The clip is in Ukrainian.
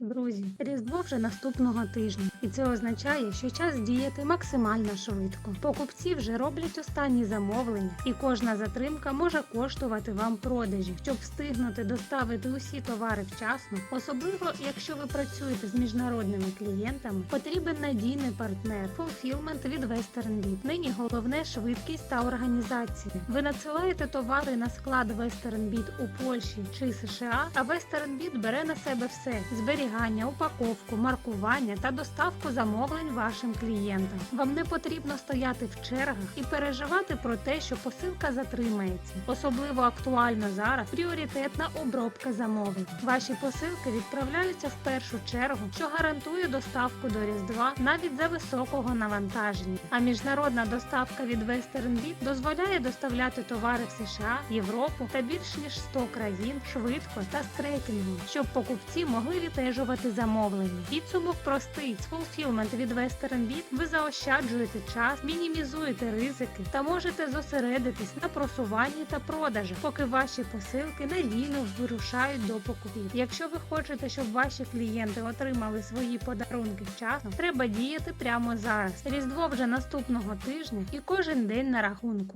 Друзі, Різдво вже наступного тижня, і це означає, що час діяти максимально швидко. Покупці вже роблять останні замовлення, і кожна затримка може коштувати вам продажі. Щоб встигнути доставити усі товари вчасно, особливо якщо ви працюєте з міжнародними клієнтами, потрібен надійний партнер Fulfillment від WesternBit. Нині головне швидкість та організація. Ви надсилаєте товари на склад WesternBit у Польщі чи США, а WesternBit бере на себе все зберігання, упаковку, маркування та доставку замовлень вашим клієнтам. Вам не потрібно стояти в чергах і переживати про те, що посилка затримається. Особливо актуально зараз пріоритетна обробка замовлень. Ваші посилки відправляються в першу чергу, що гарантує доставку до Різдва навіть за високого навантаження. А міжнародна доставка від WesternBit дозволяє доставляти товари в США, Європу та більш ніж 100 країн швидко та з трекінгом, щоб покупці могли відтежувати замовлення. Підсумок простий з Fulfillment від WesternBit ви заощаджуєте час, мінімізуєте ризики та можете зосередитись на просуванні та продажах, поки ваші посилки надійно вирушають до покупців. Якщо ви хочете, щоб ваші клієнти отримали свої подарунки вчасно, треба діяти прямо зараз. Різдво вже наступного тижня і кожен день на рахунку.